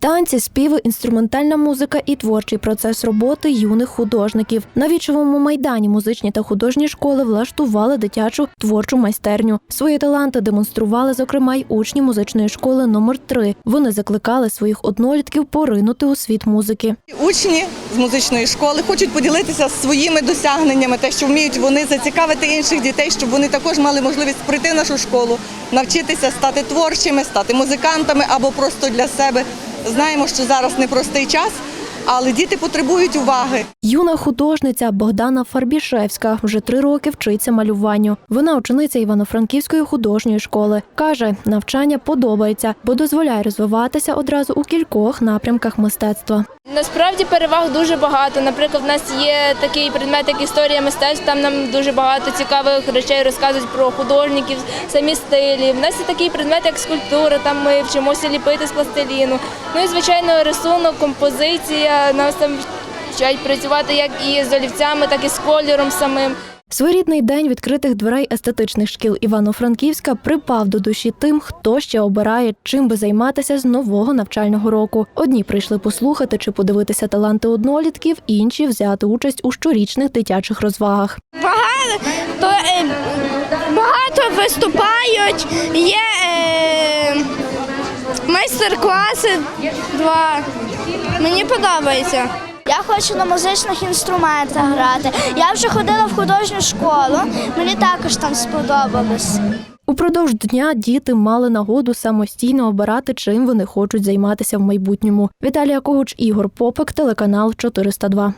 Танці, співи, інструментальна музика і творчий процес роботи юних художників. На вічовому майдані музичні та художні школи влаштували дитячу творчу майстерню. Свої таланти демонстрували, зокрема, й учні музичної школи номер 3 Вони закликали своїх однолітків поринути у світ музики. Учні з музичної школи хочуть поділитися своїми досягненнями, те, що вміють вони зацікавити інших дітей, щоб вони також мали можливість прийти в нашу школу, навчитися стати творчими, стати музикантами або просто для себе. Знаємо, що зараз непростий час, але діти потребують уваги. Юна художниця Богдана Фарбішевська вже три роки вчиться малюванню. Вона учениця Івано-Франківської художньої школи. Каже, навчання подобається, бо дозволяє розвиватися одразу у кількох напрямках мистецтва. Насправді переваг дуже багато. Наприклад, в нас є такий предмет, як історія мистецтв. Там нам дуже багато цікавих речей розказують про художників, самі стилі. В нас є такий предмет, як скульптура. Там ми вчимося ліпити з пластиліну. Ну і звичайно, рисунок, композиція. Нас там вчать працювати як і з олівцями, так і з кольором самим. Своєрідний день відкритих дверей естетичних шкіл Івано-Франківська припав до душі тим, хто ще обирає, чим би займатися з нового навчального року. Одні прийшли послухати чи подивитися таланти однолітків, інші взяти участь у щорічних дитячих розвагах. багато, то, е, багато виступають, є майстер-класи два. Мені подобається. Я хочу на музичних інструментах грати. Я вже ходила в художню школу, мені також там сподобалось. Упродовж дня діти мали нагоду самостійно обирати, чим вони хочуть займатися в майбутньому. Віталія Когуч, Ігор Попик, телеканал 402.